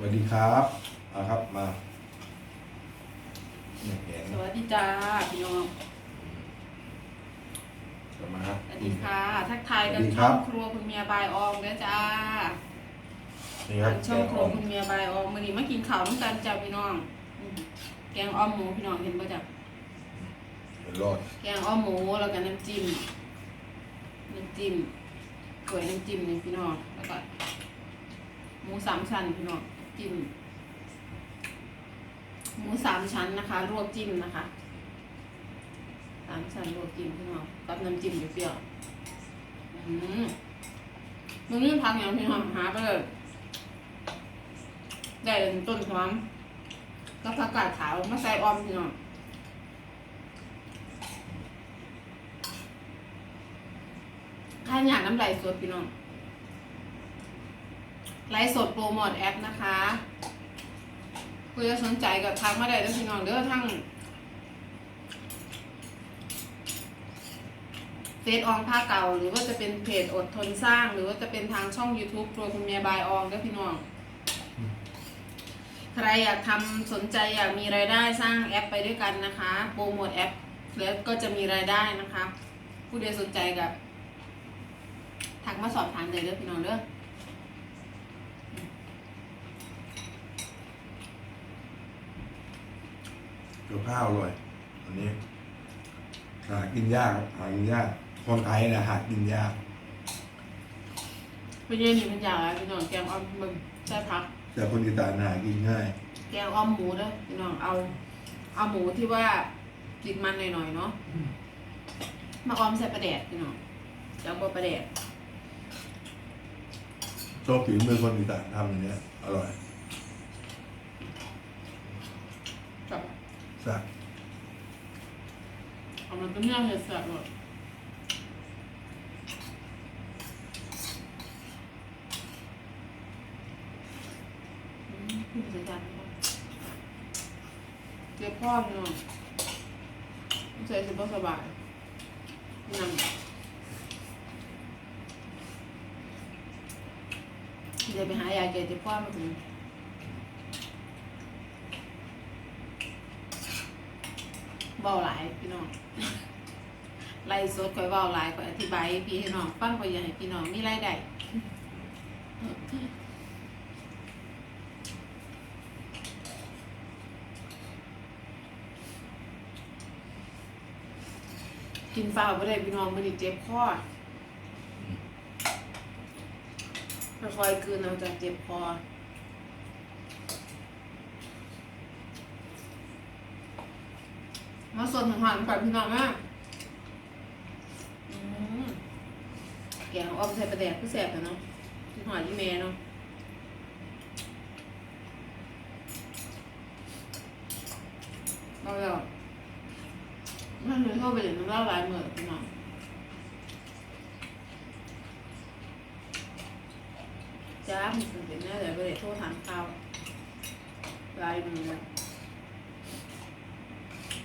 วัสดีครับเอาครับมาเนี่ยแกงสวัสดีจ้าพี่น้องจะมาสวัสดีค่ะ ทักทายกันสวัสดีคช่รัอบ งครัวคุณเมียบายออมเด้อจ้านี่ครับช่องครัวแกคุณเมียบายออมมื้อนี้มากินข้าวน้ำกันจ้าพี่น้องอืมแกงอ้อมหมูพี่น้องเห็นป่ะจ้ะเห็นรอดแกงอ้อมหมูแล้วก็น้ำจิ้มน้ำจิ้มถ้วยน้ำจิ้มนี่พี่น้องแล้วก็หมูสามชั้นพี่น้อง จิ้มหมูสามชั้นนะคะลวกจิ้มนะคะสามชั้นลวกจิ้มพี่น้องกับน้ำจิ้มเปรี้ยวอืมมันนี่พักอย่างพี่น้องหาไปเลยได้ต้นหอมก็ผักกาดขาวมาใส่ออมพี่น้องถ้าอยากน้ำไหลสดพี่น้อง ไลฟ์สดโปรโมทแอปนะคะคุณจะสนใจกับทางมาได้แล้วพี่น้องเด้อทั้งเฟซอองผ้าเก่า หรือว่าจะเป็นเพจอดทนสร้าง หรือว่าจะเป็นทางช่อง YouTube ครัวคุณเมียบายอองเด้อพี่น้องใครอยากทำสนใจอยากมีรายได้สร้างแอปไปด้วยกันนะคะโปรโมทแอป แล้วก็จะมีรายได้นะคะ ผู้ใดสนใจกับทักมาสอบถามเลยเด้อพี่น้องเด้อ เกี่ยวข้าวอร่อยอันนี้ หากินยากครับหากินยากคนไทยนะหากินยากเป็นยังนี่มันอยากอะไรพี่น้องแกงอ้อมมึงใช่พัก แต่คนอีสานหากินง่าย แกงอ้อมหมูเด้อพี่น้องเอา เอาหมูที่ว่าติดมันหน่อยๆเนาะมาอ้อมใส่ปลาแดดพี่น้องจะเอาบ่ปลาแดดชอบฝีมือคนอีสานทำอย่างเนี้ยอร่อย กับ สักเอามันเป็นเนื้อเห็ดสับเลยอืมขึ้นใส่จานไม่ได้เจ็บพ่อพี่น้องใส่สิบสบายนั่งเดี๋ยวไปหายาแก้เจ็บคอมาถึง เบาหลายพี่น้องไล่สดคอยเบาหลายคอยอธิบายพี่น้องฟังคอยอยากให้พี่น้องมีรายได้กินฟ้าไม่ได้พี่น้องมันเจ็บคอค่อยๆคืนเอาจากเจ็บคอ มาสดของหวานก่อนพี่น้องนะอืมแกงออมใส่ปลาแดกผู้แสบแต่เนาะที่หอยที่แม่เนาะเราแล้วมันเลยเข้าไปเห็นน้ำลายไหลเหมือนพี่น้องจ้ามันเป็นแน่เลยไปเลยโทษถามข้าวลายมือเลย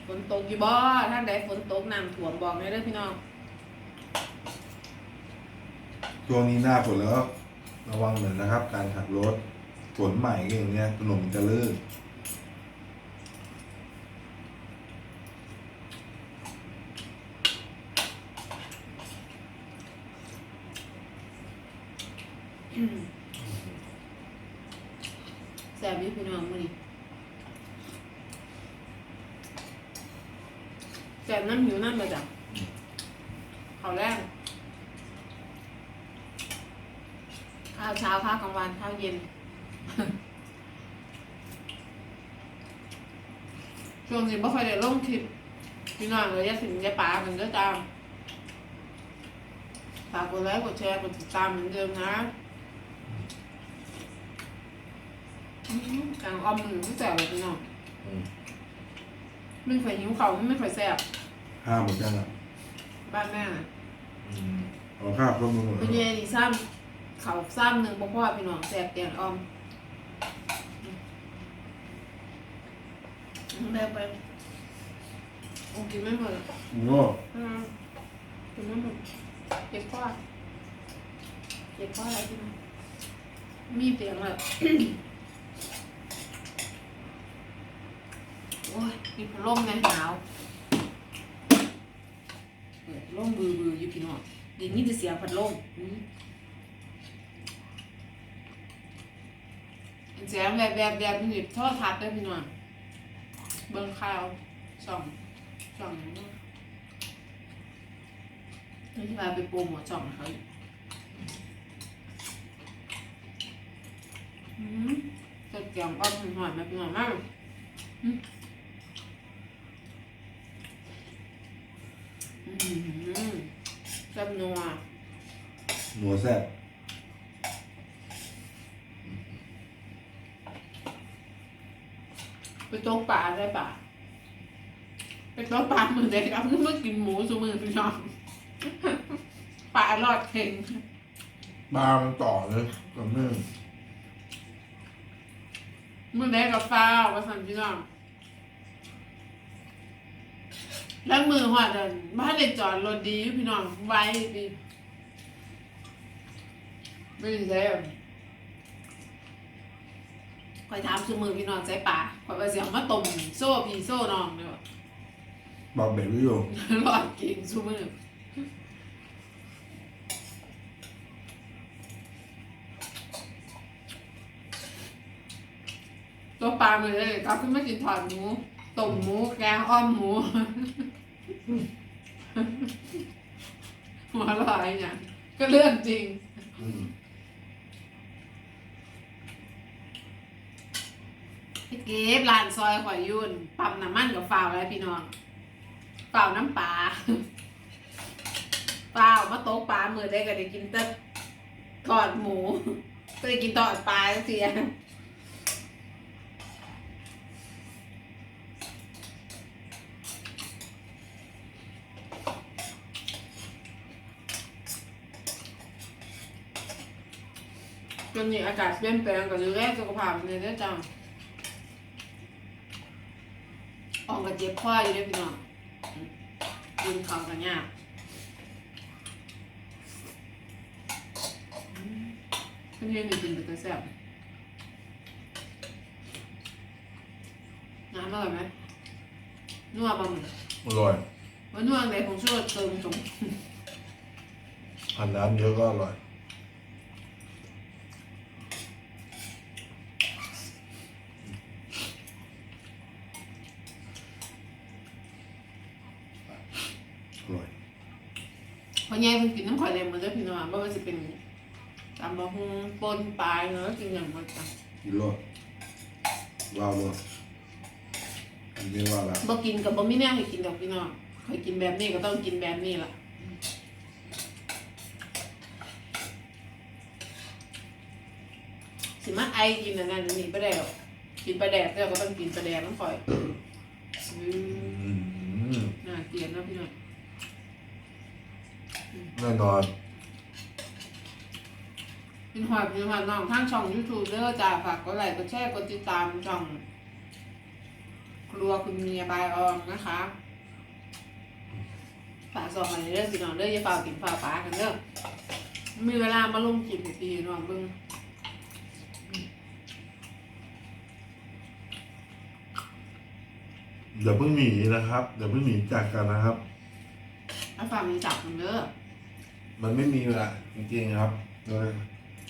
ฝนตกอยู่บ่ท่านใดฝนตกน้ำท่วมบอกได้เด้อพี่น้อง ช่วงนี้หน้าฝนแล้ว ระวังหน่อยนะครับ การขับรถฝนใหม่ก็อย่างเนี้ยถนนมันจะลื่น แซ่บอยู่พี่น้องมื้อนี้แซ่บน้ำหิวน้ำมาจ้ะข้าวแรก ข้าวเช้าข้าวกลางวันข้าวเย็น ช่วงนี้ไม่ค่อยได้ลงคลิปพี่น้องเลยอยาถึงอยาป่ากันก็ตามฝากกดไลค์กดแชร์กดติดตามเหมือนเดิมนะอืมกลางอ้อมมือไม่แสบเลยพี่น้องอืมไม่เคยหิวเขาวไม่เคยแสบห้ามเหมือนกันอะบ้านแม่น่ะอืมเอาข้าวก็มึงหมดเป็นยังไงดีซ้ำ เขาซ้ำหนึ่งบ่พ่อพี่น้องแสบแกงออมได้ไปโอ้กินไม่หมดอะ No. อืมกินไม่หมดเก็บพ่อเก็บพ่ออะไรพี่น้องมีเสียงแบบ โอ้ยมีผัดลมในหนาวเปิดลมบือบืออยู่พี่น้องเดี๋ยวนี้จะเสียงพัดลมอืม เสียงแบบแบบแบบมันหยิบโทอดทัดได้พี่น้องเบิ่งข่าวสองสองอย่างนี้นี่ที่มาไปโปรโมทช่องเขาอยู่อืมจะเกี่ยงอ้อมหอยมาเป็นหอยมากอืมอืมแซ่บนัวนัวแซ่บ ไป ตกปลาได้ปะไปตกปลามือเด็กครับเมื่อกินหมูสูมือพี่น้องปลารอดเข่งปลามันต่อเลยกับนึ่งมือเด็กกับฟ้าวมาสั่นพี่น้องแล้วมือหัวเดินบ้านเด็กจอดรถดีอยู่พี่น้องไว้ดีไม่ได้ใช่ คอยถามสูมือพี่น้องใจป่าคอยไปเสียงมาต้มโซ่พี่โซ่น้องเด้อบอกเบ็ดไว้อยู่รอดเก่งสูมือตัวปลามือเลยครับขึ้นมากินถอดหมูต้มหมูแกงอ้อมหมูหัวลอยเนี่ยก็เรื่องจริงอื พี่เก็บร้านซอยข่อยยุ่นปั๊มน้ำมันกับฝ่าวอะไรพี่น้องฝ่าวน้ำปลาฝ่าวมาโต๊ะปลามือได้ก็ได้กินแต่ทอดหมูก็ได้กินทอดปลาเสียจนนี้อากาศเปลี่ยนแปลงก็ดูแลสุขภาพเนี่ยได้จัง อ อกกับเจ็บคออยู่ด้วยพี่น้องกินของกันยากเพื่อนๆมีกินแต่แซ่บน้ำอร่อยไหมนัวปะมึงอร่อยว่านัวอะไรผมช่วยเติมตรง อันน้ำเยอะก็อร่อย อร่อย เพราะแง่เพิ่งกินน้ำข่อยเลยมันจะพี่น้องว่ามันจะเป็นตำบะฮงปนปลายเนื้อกินอย่างหมดจ้ะกินรสว้าวรสอันนี้ว่าละบ่กินกับบ่ไม่แน่ให้กินดอกพี่น้องเคยกินแบบนี้ก็ต้องกินแบบนี้ล่ะสิมาไอกินอันนั้นอันนี้ไปได้หรอกกินปลาแดกแล้วก็ต้องกินปลาแดกน้ำข่อยอือืมมน่าเกลียดเนาะพี่น้อง แน่นอนเป็นหอยเป็นหอยน้องทางช่องยูทูบเด้อจ้าฝากกดไลค์กดแชร์กดติดตามช่อง ครัวคุณเมียบายออมนะคะฝากส่องอะไรเด้อพี่น้องเด้ออย่าฝากกินฝากปลากันเด้อมีเวลามาลงคลิปให้พี่น้องเบิ่งเดี๋ยวเพิ่งหนีนะครับเดี๋ยวเพิ่งหนีจากกันนะครับถ้าฝากมีจับกันเด้อ มันไม่มีเวลาจริงๆครับโดย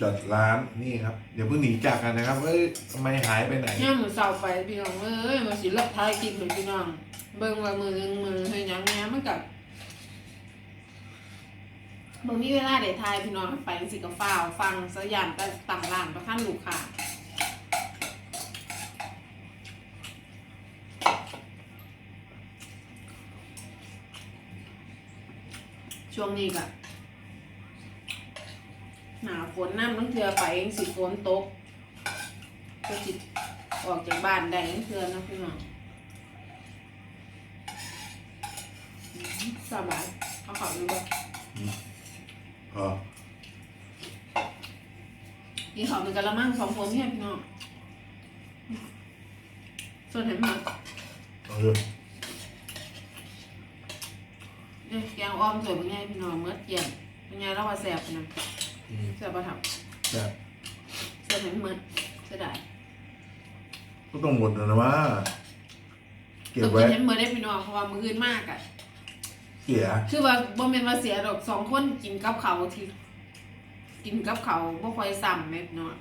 จัดร้านนี่ครับ เดี๋ยวเพิ่งหนีจากกันนะครับเอ้ยทำไมหายไปไหน เนี่ยมือเสาไปพี่น้องเอ้ยมาสิเลิกทายกินเลยพี่น้อง เบิ่งว่ามือหนึงมือให้หยังแหน่มันกับบ่มีเวลาได้ทายพี่น้องไปสิกับฟ้าวฟังสยามแต่ต่างร้านประคันลูกค้าช่วงนี้ก็ หนาฝนน้ำต้องเทือไปเองสิฝนตกก็จิตออกจากบ้านได้ทั้งเทือนนะพี่น้องอืมสบายเอาเขับดูบ่อ๋อกินข้าวเป็นกะละมังสองผมเนี่ยพี่น้องส่วนเห็นไหมเอาเลยเนี่ยแกงอ้อมสวยเป็นไงพี่น้องเมื่อเกี่ยงเป็นไงแล้วว่าแสบนะ อืมแสบปะทับแต่ส่วนเห็นเหมือนเสียดายก็ต้องหมดนะนะว่า เก็บต้องไว้กินให้เมื่อได้พี่น้องเพราะว่ามื้ออื่นมากอะเสีย คือว่าบ่แม่นว่าเสียดอกสองคนกินกับเขาวที่กินกับเขาวบ่ค่อยซ้ำแม่พี่น้อง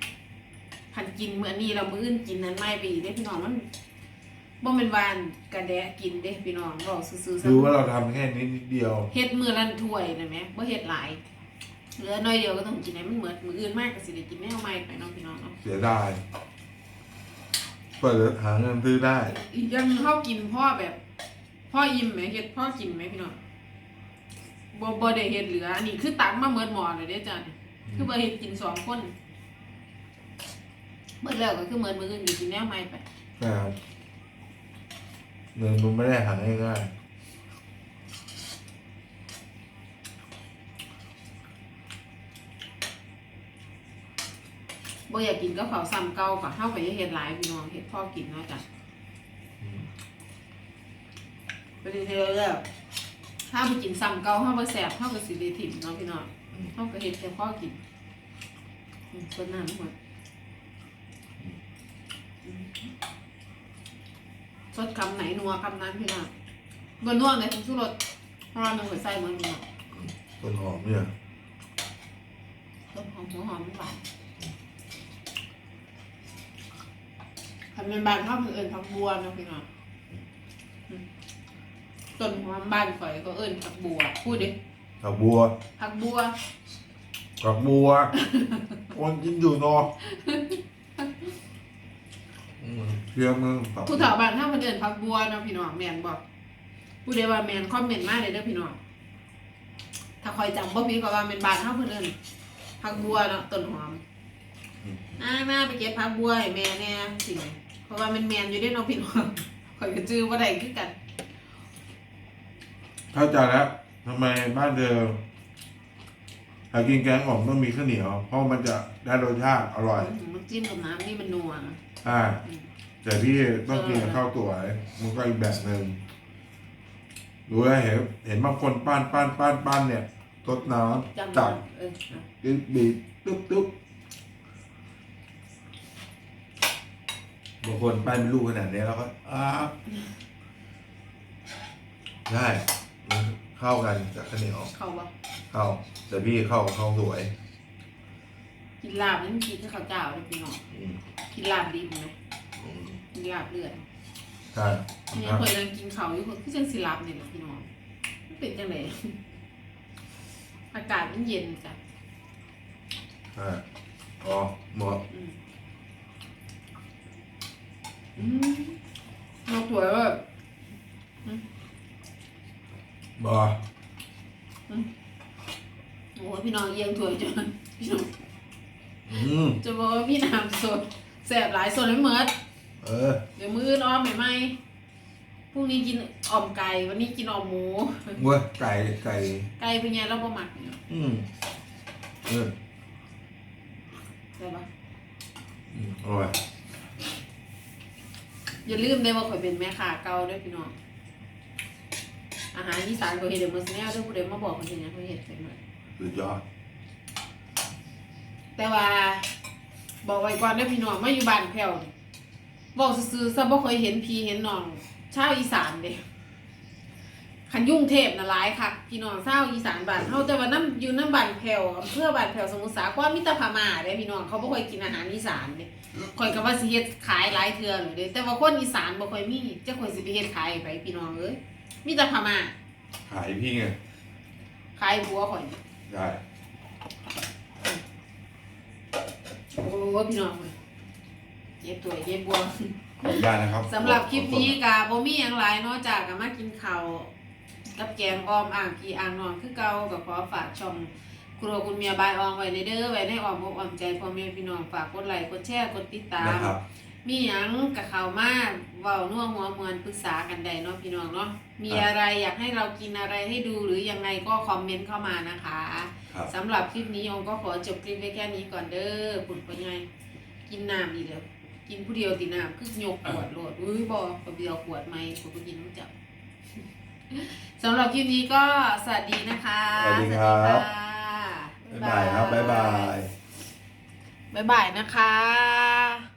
คันกินมื้อนี้เรามื้ออื่นกินนั้นไม่ไปอีกเด้พี่น้องมันบ่แม่นวาอันกระแดะกินเด้พี่น้องบอกซื่อๆซะรู้ว่าเราทำแค่นี้นิดเดียว เฮ็ดมื้อละถ้วยนะแม่บ่เฮ็ดหลาย เหลือน้อยเดียวก็ต้องกินให้มันหมดมื้ออื่นมากก็สิได้กินแนวใหม่ไปเนาะพี่น้องเนาะเสียดายเปิดหาเงินซื้อได้ อีกอย่างหนึ่งเขากินพ่อแบบพ่ออิ่มไหมเฮ็ดพ่อกินไหมพี่น้องบ่บ่ได้เฮ็ดเหลืออันนี้คือตักมาเมิดหมอเลยเด้จ้ะเนี่ยคือบ่เฮ็ดกินสองคนเมิดแล้วก็คือเมิดมื้ออื่นก็กินแนวใหม่ไป นะครับเงินมันไม่ได้หาง่าย บ่อยากกินก็ข้าวซ้ำเก่าก็เฮาก็อย่าเฮ็ดหลายพี่น้องเฮ็ดพ่อกินเนาะจ้ะๆอืมไปเรื่อยๆแล้วถ้าไปกินซ้ำเก่าเฮาบ่แซ่บเฮาก็สิได้ถิ่มเนาะพี่น้องเฮาก็เฮ็ดแค่พ่อกินอืมส่วนนั้นหมดอืมสดคำไหนนัวคำนั้นพี่น้องบ่นัวเลยทั้งสุรสเพราะว่ามันหัวใส่เหมือนพี่น้องต้นหอมเนี่ยต้นหอมหัวหอมหวานทำ เป็นบ้านข้าวมันเอิญผักบัวเนาะพี่น้องอืมต้นหอมบ้านข่อยก็เอิญผักบัว พูดดิผักบัวผักบัวผักบัวคนกินอยู่เนอะอืมเชื่อมึงผักผู้ถาบ้านข้าวมันเอิญผักบัวเนาะพี่น้องแมนบอกผู้ใดว่าแมนคอมเมนต์มาเลยเด้อพี่น้องถ้าคอยจำบ่พี่ก็ว่าแมนบ้านข้าวมันเอิญผักบัวเนาะต้นหอมอ่ามาไปเก็บผักบัวให้แม่แน่สิ เพราะว่ามันแมนอยู่เด้เนาะพี่น้องข่อยก็จื้อบ่ได้คือกัน เข้าใจแล้วทำไมบ้านเธอหากินแกงอ่อมต้องมีข้าวเหนียว เพราะมันจะได้รสชาติอร่อยมันจิ้มกับน้ำนี่มันนัวนะอ่าอืมแต่พี่ต้องกินกับเออข้าวตัวมันก็อีกแบบหนึ่งรู้แล้วเห็นเห็นบางคนปั้นปั้นปั้นปั้นเนี่ยตดน้ำจำจับเออเอาบีบบีบตุ๊บตุ๊บ บางคนปั้นเป็นลูกขนาดนี้แล้วก็อ้าบได้มันเข้ากันกับข้าวเหนียวเข้าบ่เข้า แต่พี่เข้ากับข้าวสวยกินลาบนี่มันกินกับข้าวเจ้าเลยพี่น้องอืมกินลาบดิบไหมอืมกินลาบเลือดใช่เนี่ยเคยนั่งกินข้าวอยู่คือจังสิลาบเนี่ยแหละพี่น้องมันเป็นจังไดอากาศมันเย็นจ้ะใช่อ๋อหมดอืมอืม เราสวยแบบบอโอ้ยพี่น้องเอียงถวยจนพี่น้องอืมจะบอกว่าพี่น้ำสดแสบหลายส่วนไม่เหมือนเออ เดี๋ยวมื้ออ้อมใหม่ไหมพรุ่งนี้กินอ่อมไก่วันนี้กินอ่อมหมูเว้ยไก่ไก่ไก่เป็นไงเราบ่หมักเนี่ยอืมเออได้ปะอืมอร่อย อย่าลืมได้ว่าข่อยเป็นแม่ค้าเก่าด้วยพี่น้องอาหารอีสานก็เฮ็ดเดี๋ยวมื้อแนวเด้อผู้ใดมาบอกมันเฮ็ดหยังเขาเฮ็ดเป็นหมดสุดยอดแต่ว่า บอกไว้ก่อนเด้อพี่น้องมาอยู่บ้านแผ่วนี่บอกซื่อๆซะบ่เคยเห็นพี่เห็นน้องชาวอีสานเด้ คันยุ่งเทพน่ะหลายคักพี่น้องชาวอีสานบ้านเฮาแต่ว่านํอยู่นำบ้านแผ่วอำเภอบ้านแผ่วสมุทรสาครมีแต่พม่าเด้พี่น้องเขาบ่ค่อยกินอาหารอีสานเด้ข่อยก็ว่าสิเฮ็ดขายหลายเทื่อเลยเด้แต่ว่าคนอีสานบ่ค่อยมีจะข่อยสิไปเฮ็ดขายไปพี่น้องเอ้ยมีแต่พม่าขายพี่ไงขายบัวข่อยได้โอ้พี่น้องข่อยเย็บตัวเย็บบัวขออนุญาตนะครับสำหรับคลิปนี้กะบ่มีหยังหลายเนอกจากกะมากินข้าว กับแกงอ้อมอ่างกีอ่างนอนคือเก่าก็ขอฝากช่องครัวคุณเมียบายอองไว้ในเด้อไว้ในอ้อมอกอ้อมใจพ่อแม่พี่น้องฝากกดไลค์กดแชร์กดติดตาม นะครับมีหยังกะเข้ามาเว้านัวหัวมวลปรึกษากันได้เนาะพี่น้องเนาะมีอะไรอยากให้เรากินอะไรให้ดูหรือยังไงก็คอมเมนต์เข้ามานะคะครับสำหรับคลิปนี้องก็ขอจบคลิปไว้แค่นี้ก่อนเด้อปุ่นปัญญกินน้ำอีกแล้วกินผู้เดียวตีน้ำคือยกขวดโหลดอุ้ยบอกกับเดียวขวดไหมผมก็กินรู้จัก สำหรับคลิปนี้ก็สวัสดีนะคะสวัสดีครับสวัสดีบ๊ายบายครับบ๊ายบาย บ๊ายบายนะคะ